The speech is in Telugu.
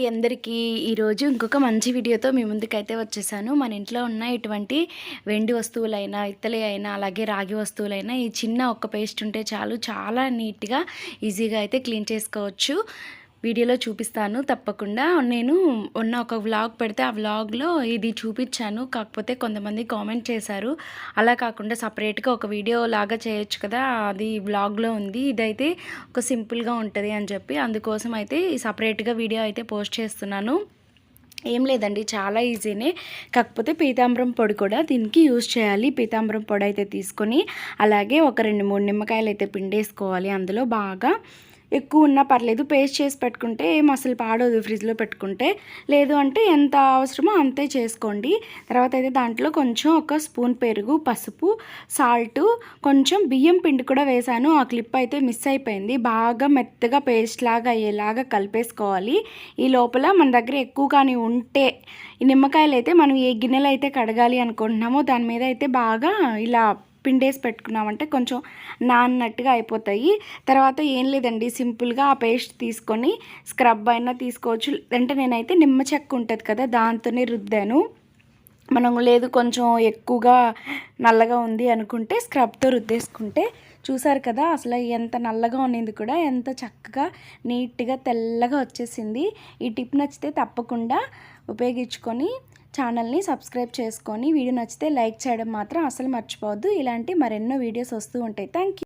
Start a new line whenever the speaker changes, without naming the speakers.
అందరికీ. ఈరోజు ఇంకొక మంచి వీడియోతో మీ ముందుకైతే వచ్చేసాను. మన ఇంట్లో ఉన్న ఇటువంటి వెండి వస్తువులైనా ఇత్తలి అయినా అలాగే రాగి వస్తువులైనా ఈ చిన్న ఒక్క పేస్ట్ ఉంటే చాలు చాలా నీట్గా ఈజీగా అయితే క్లీన్ చేసుకోవచ్చు. వీడియోలో చూపిస్తాను. తప్పకుండా నేను ఉన్న ఒక వ్లాగ్ పెడితే ఆ వ్లాగ్లో ఇది చూపించాను. కాకపోతే కొంతమంది కామెంట్ చేశారు. అలా కాకుండా సపరేట్గా ఒక వీడియో లాగా చేయొచ్చు కదా అది వ్లాగ్లో ఉంది. ఇదైతే ఒక సింపుల్గా ఉంటుంది అని చెప్పి అందుకోసం అయితే సపరేట్గా వీడియో అయితే పోస్ట్ చేస్తున్నాను. ఏం లేదండి చాలా ఈజీనే. కాకపోతే పీతాంబరం పొడి కూడా దీనికి యూజ్ చేయాలి. పీతాంబరం పొడి అయితే తీసుకొని అలాగే ఒక రెండు మూడు నిమ్మకాయలు అయితే పిండేసుకోవాలి అందులో బాగా. ఎక్కువ ఉన్నా పర్లేదు పేస్ట్ చేసి పెట్టుకుంటే ఏం అసలు పాడదు ఫ్రిడ్జ్లో పెట్టుకుంటే. లేదు అంటే ఎంత అవసరమో అంతే చేసుకోండి. తర్వాత అయితే దాంట్లో కొంచెం ఒక స్పూన్ పెరుగు పసుపు సాల్ట్ కొంచెం బియ్యం పిండి కూడా వేసాను. ఆ క్లిప్ అయితే మిస్ అయిపోయింది. బాగా మెత్తగా పేస్ట్ లాగా అయ్యేలాగా కలిపేసుకోవాలి. ఈ లోపల మన దగ్గర ఎక్కువ కానీ ఉంటే ఈ నిమ్మకాయలు అయితే మనం ఏ గిన్నెలు అయితే కడగాలి అనుకుంటున్నామో దాని మీద అయితే బాగా ఇలా పిండేసి పెట్టుకున్నామంటే కొంచెం నాన్నట్టుగా అయిపోతాయి. తర్వాత ఏం లేదండి సింపుల్గా ఆ పేస్ట్ తీసుకొని స్క్రబ్ అయినా తీసుకోవచ్చు. అంటే నేనైతే నిమ్మ చెక్క ఉంటుంది కదా దాంతోనే రుద్దాను. మనం లేదు కొంచెం ఎక్కువగా నల్లగా ఉంది అనుకుంటే స్క్రబ్తో రుద్దేసుకుంటే చూసారు కదా అసలు ఎంత నల్లగా ఉన్నది కూడా ఎంత చక్కగా నీట్గా తెల్లగా వచ్చేసింది. ఈ టిప్ నచ్చితే తప్పకుండా ఉపయోగించుకొని ఛానల్ని సబ్స్క్రైబ్ చేసుకొని వీడియో నచ్చితే లైక్ చేయడం మాత్రం అసలు మర్చిపోవద్దు. ఇలాంటి మరెన్నో వీడియోస్ వస్తూ ఉంటాయి. Thank you